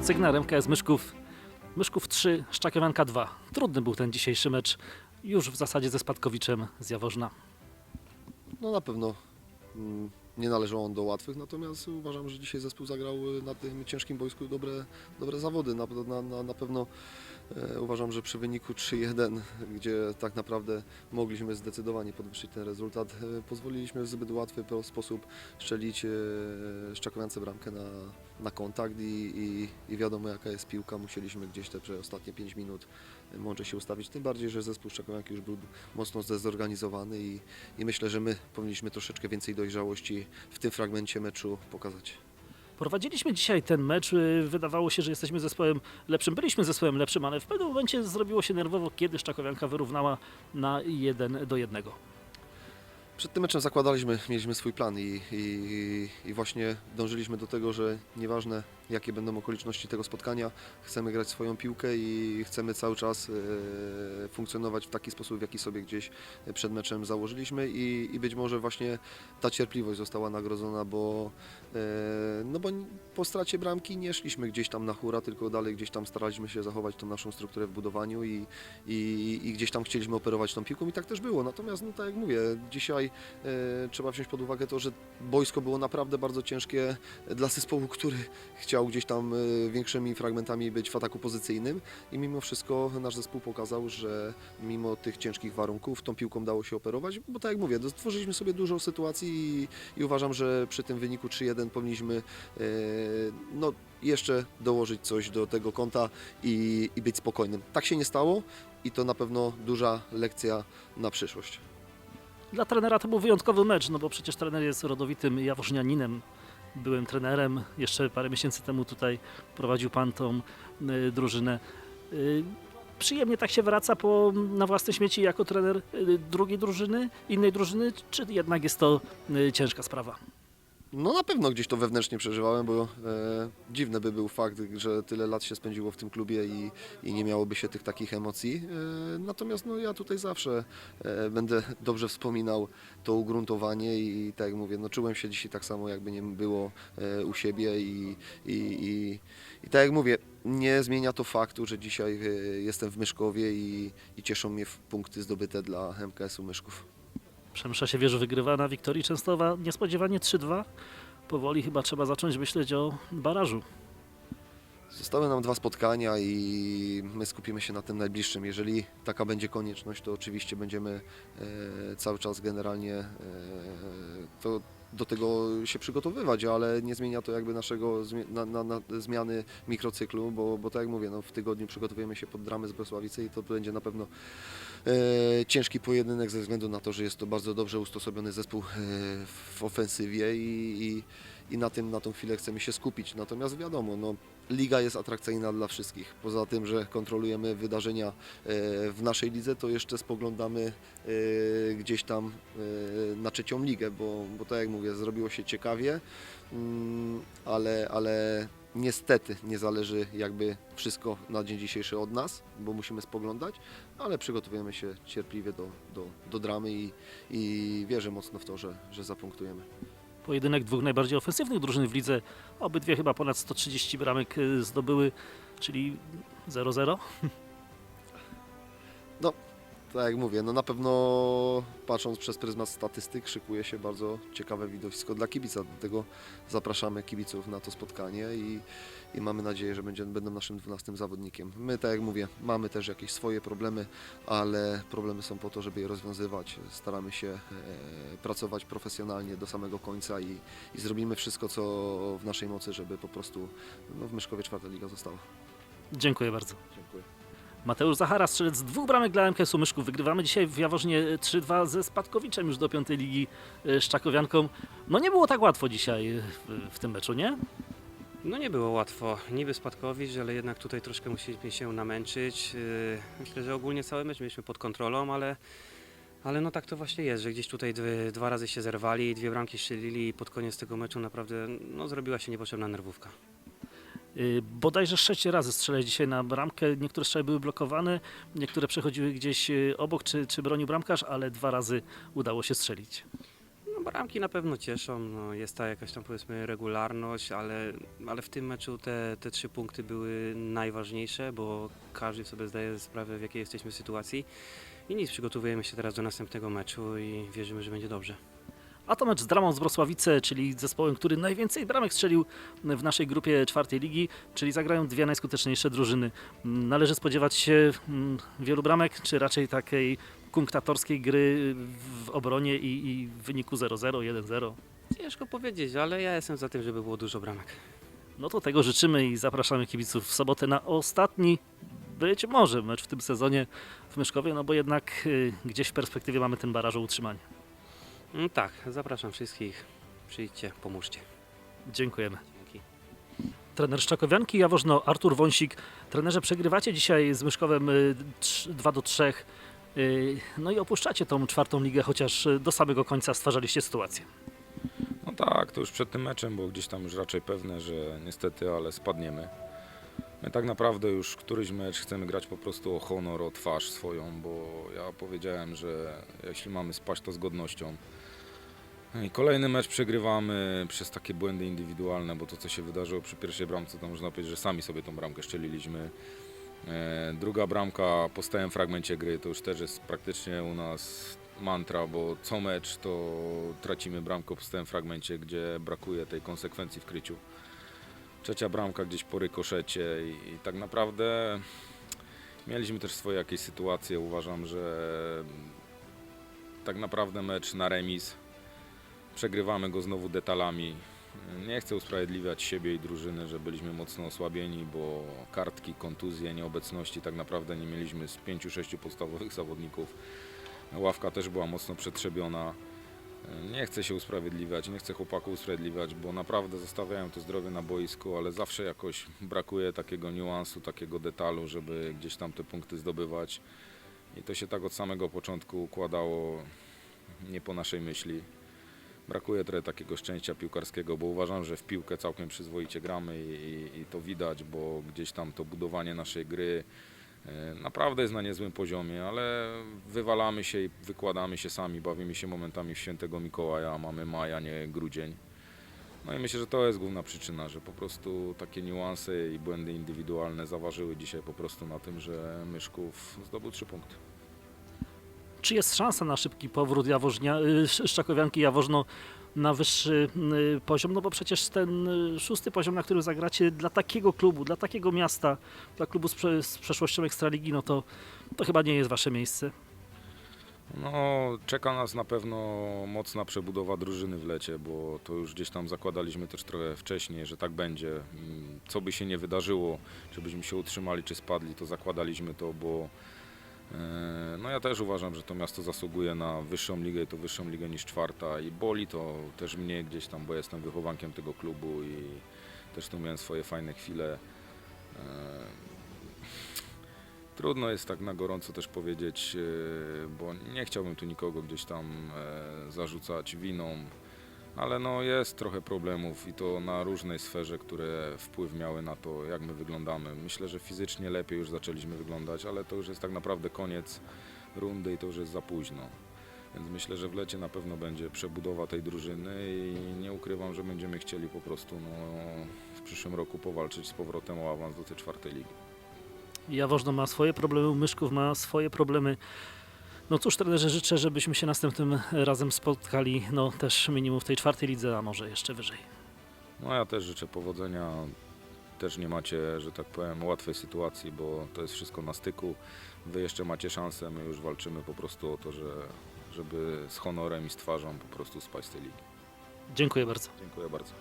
Paweł Cygnar, MKS Myszków. Myszków 3, Szczakiewanka 2. Trudny był ten dzisiejszy mecz, już w zasadzie ze Spadkowiczem z Jaworzna. No na pewno mm, nie należał on do łatwych, natomiast uważam, że dzisiaj zespół zagrał y, na tym ciężkim boisku dobre, dobre zawody. Na, na, na, pewno uważam, że przy wyniku 3-1, gdzie tak naprawdę mogliśmy zdecydowanie podwyższyć ten rezultat, e, pozwoliliśmy w zbyt łatwy po- sposób strzelić e, Szczakowiance bramkę na, na kontakt i, i, i wiadomo jaka jest piłka, musieliśmy gdzieś te przez ostatnie 5 minut mądrze się ustawić, tym bardziej, że zespół Szczakowianki już był mocno zdezorganizowany i, i myślę, że my powinniśmy troszeczkę więcej dojrzałości w tym fragmencie meczu pokazać. Prowadziliśmy dzisiaj ten mecz, y, wydawało się, że jesteśmy zespołem lepszym, byliśmy zespołem lepszym, ale w pewnym momencie zrobiło się nerwowo, kiedy Szczakowianka wyrównała na 1 do 1. Przed tym meczem zakładaliśmy, mieliśmy swój plan i, i, i właśnie dążyliśmy do tego, że nieważne jakie będą okoliczności tego spotkania, chcemy grać swoją piłkę i chcemy cały czas e, funkcjonować w taki sposób, w jaki sobie gdzieś przed meczem założyliśmy i, i być może właśnie ta cierpliwość została nagrodzona, bo, e, no bo po stracie bramki nie szliśmy gdzieś tam na hura, tylko dalej gdzieś tam staraliśmy się zachować tą naszą strukturę w budowaniu i, i, i gdzieś tam chcieliśmy operować tą piłką i tak też było. Natomiast, no tak jak mówię, dzisiaj e, trzeba wziąć pod uwagę to, że boisko było naprawdę bardzo ciężkie dla zespołu, który chciał gdzieś tam e, większymi fragmentami być w ataku pozycyjnym i mimo wszystko nasz zespół pokazał, że mimo tych ciężkich warunków tą piłką dało się operować, bo tak jak mówię, stworzyliśmy sobie dużo sytuacji i, i uważam, że przy tym wyniku 3-1 powinniśmy e, no, jeszcze dołożyć coś do tego konta i, i być spokojnym. Tak się nie stało i to na pewno duża lekcja na przyszłość. Dla trenera to był wyjątkowy mecz, no bo przecież trener jest rodowitym jaworznianinem. Byłem trenerem, jeszcze parę miesięcy temu tutaj prowadził pan tą y, drużynę. Y, przyjemnie tak się wraca po, na własne śmieci jako trener y, drugiej drużyny, innej drużyny, czy jednak jest to ciężka sprawa? No na pewno gdzieś to wewnętrznie przeżywałem, bo e, dziwny by był fakt, że tyle lat się spędziło w tym klubie i, i nie miałoby się tych takich emocji. E, natomiast no, ja tutaj zawsze e, będę dobrze wspominał to ugruntowanie i, tak jak mówię, no, czułem się dzisiaj tak samo jakby nie było e, u siebie i, i, i, i tak jak mówię, nie zmienia to faktu, że dzisiaj e, jestem w Myszkowie i, i cieszą mnie punkty zdobyte dla MKS-u Myszków. Przemysza się wieży wygrywa na Wiktorii Częstowa niespodziewanie 3-2. Powoli chyba trzeba zacząć myśleć o barażu. Zostały nam dwa spotkania i my skupimy się na tym najbliższym. Jeżeli taka będzie konieczność, to oczywiście będziemy e, cały czas generalnie e, to do tego się przygotowywać, ale nie zmienia to jakby naszego na, na, na zmiany mikrocyklu, bo, bo tak jak mówię, no w tygodniu przygotowujemy się pod dramy z Wrocławicy i to będzie na pewno ciężki pojedynek ze względu na to, że jest to bardzo dobrze usposobiony zespół e, w ofensywie i, i, i na tym na tą chwilę chcemy się skupić. Natomiast wiadomo, no, liga jest atrakcyjna dla wszystkich. Poza tym, że kontrolujemy wydarzenia e, w naszej lidze, to jeszcze spoglądamy e, gdzieś tam e, na trzecią ligę, bo, bo tak jak mówię, zrobiło się ciekawie, mm, ale, ale niestety nie zależy jakby wszystko na dzień dzisiejszy od nas, bo musimy spoglądać, ale przygotowujemy się cierpliwie do, do, do dramy i, i wierzę mocno w to, że, że zapunktujemy. Pojedynek dwóch najbardziej ofensywnych drużyn w lidze. Obydwie chyba ponad 130 bramek y, zdobyły, czyli 0-0. Tak jak mówię, no na pewno patrząc przez pryzmat statystyk szykuje się bardzo ciekawe widowisko dla kibica. Dlatego zapraszamy kibiców na to spotkanie i, i mamy nadzieję, że będzie, będą naszym 12 zawodnikiem. My, tak jak mówię, mamy też jakieś swoje problemy, ale problemy są po to, żeby je rozwiązywać. Staramy się e, pracować profesjonalnie do samego końca i, i zrobimy wszystko, co w naszej mocy, żeby po prostu no, w Myszkowie czwarta liga została. Dziękuję bardzo. Dziękuję. Mateusz Zachara, strzelec dwóch bramek dla MKS-u Myszków. Wygrywamy dzisiaj w Jaworznie 3-2 ze Spadkowiczem już do piątej ligi y, Szczakowianką. No nie było tak łatwo dzisiaj y, w, tym meczu, nie? No nie było łatwo. Niby Spadkowicz, ale jednak tutaj troszkę musieliśmy się namęczyć. Myślę, że ogólnie cały mecz mieliśmy pod kontrolą, ale, ale no tak to właśnie jest, że gdzieś tutaj dwa razy się zerwali, dwie bramki strzelili i pod koniec tego meczu naprawdę no, zrobiła się niepotrzebna nerwówka. Y, Bodajże sześć razy strzelali dzisiaj na bramkę. Niektóre strzały były blokowane, niektóre przechodziły gdzieś y, obok, czy, czy bronił bramkarz, ale dwa razy udało się strzelić. No, bramki na pewno cieszą, no, jest ta jakaś tam powiedzmy regularność, ale, ale w tym meczu te, te trzy punkty były najważniejsze, bo każdy sobie zdaje sprawę w jakiej jesteśmy sytuacji. I nic, przygotowujemy się teraz do następnego meczu i wierzymy, że będzie dobrze. A to mecz z Dramą z Wrocławice, czyli zespołem, który najwięcej bramek strzelił w naszej grupie czwartej ligi, czyli zagrają dwie najskuteczniejsze drużyny. Należy spodziewać się mm, wielu bramek, czy raczej takiej kunktatorskiej gry w obronie i, i w wyniku 0-0, 1-0. Ciężko powiedzieć, ale ja jestem za tym, żeby było dużo bramek. No to tego życzymy i zapraszamy kibiców w sobotę na ostatni, być może mecz w tym sezonie w Myszkowie, no bo jednak y, gdzieś w perspektywie mamy ten baraż o utrzymanie. No, tak, zapraszam wszystkich, przyjdźcie, pomóżcie. Dziękujemy. Dzięki. Trener Szczakowianki, Jaworzno, Artur Wąsik. Trenerze, przegrywacie dzisiaj z Myszkowem y, trz- 2 do 3. y, No i opuszczacie tą czwartą ligę, chociaż y, do samego końca stwarzaliście sytuację. No tak, to już przed tym meczem było gdzieś tam już raczej pewne, że niestety, ale spadniemy. My tak naprawdę już któryś mecz chcemy grać po prostu o honor, o twarz swoją, bo ja powiedziałem, że jeśli mamy spaść, to z godnością. I kolejny mecz przegrywamy przez takie błędy indywidualne, bo to co się wydarzyło przy pierwszej bramce, to można powiedzieć, że sami sobie tą bramkę szczeliliśmy. E, Druga bramka po stałym fragmencie gry to już też jest praktycznie u nas mantra, bo co mecz to tracimy bramkę po stałym fragmencie, gdzie brakuje tej konsekwencji w kryciu. Trzecia bramka gdzieś po rykoszecie i, i tak naprawdę mieliśmy też swoje jakieś sytuacje. Uważam, że tak naprawdę mecz na remis. Przegrywamy go znowu detalami. Nie chcę usprawiedliwiać siebie i drużyny, że byliśmy mocno osłabieni, bo kartki, kontuzje, nieobecności tak naprawdę nie mieliśmy z pięciu, sześciu podstawowych zawodników. Ławka też była mocno przetrzebiona. Nie chcę się usprawiedliwiać, nie chcę chłopaków usprawiedliwiać, bo naprawdę zostawiają to zdrowie na boisku, ale zawsze jakoś brakuje takiego niuansu, takiego detalu, żeby gdzieś tam te punkty zdobywać. I to się tak od samego początku układało nie po naszej myśli. Brakuje trochę takiego szczęścia piłkarskiego, bo uważam, że w piłkę całkiem przyzwoicie gramy i, i, to widać, bo gdzieś tam to budowanie naszej gry naprawdę jest na niezłym poziomie, ale wywalamy się i wykładamy się sami, bawimy się momentami w świętego Mikołaja, mamy maja, nie grudzień. No i myślę, że to jest główna przyczyna, że po prostu takie niuanse i błędy indywidualne zaważyły dzisiaj po prostu na tym, że Myszków zdobył trzy punkty. Czy jest szansa na szybki powrót Jaworznia, y, Sz- Szczakowianki Jaworzno na wyższy y, poziom? No bo przecież ten y, szósty poziom, na którym zagracie dla takiego klubu, dla takiego miasta, dla klubu z, z przeszłością Ekstraligi, no to, to chyba nie jest wasze miejsce. No, czeka nas na pewno mocna przebudowa drużyny w lecie, bo to już gdzieś tam zakładaliśmy też trochę wcześniej, że tak będzie. Mm, Co by się nie wydarzyło, czy byśmy się utrzymali, czy spadli, to zakładaliśmy to, bo no ja też uważam, że to miasto zasługuje na wyższą ligę i to wyższą ligę niż czwarta i boli to też mnie gdzieś tam, bo jestem wychowankiem tego klubu i też tu miałem swoje fajne chwile. E, Trudno jest tak na gorąco też powiedzieć, e, bo nie chciałbym tu nikogo gdzieś tam e, zarzucać winą, ale no jest trochę problemów i to na różnej sferze, które wpływ miały na to, jak my wyglądamy. Myślę, że fizycznie lepiej już zaczęliśmy wyglądać, ale to już jest tak naprawdę koniec rundy i to już jest za późno. Więc myślę, że w lecie na pewno będzie przebudowa tej drużyny i nie ukrywam, że będziemy chcieli po prostu no, w przyszłym roku powalczyć z powrotem o awans do tej czwartej ligi. Jaworzno ma swoje problemy, Myszków ma swoje problemy. No cóż, trenerze, życzę, żebyśmy się następnym razem spotkali, no też minimum w tej czwartej lidze, a może jeszcze wyżej. No ja też życzę powodzenia. Też nie macie, że tak powiem, łatwej sytuacji, bo to jest wszystko na styku. Wy jeszcze macie szansę, my już walczymy po prostu o to, że, żeby z honorem i z twarzą po prostu spaść z tej ligi. Dziękuję bardzo. Dziękuję bardzo.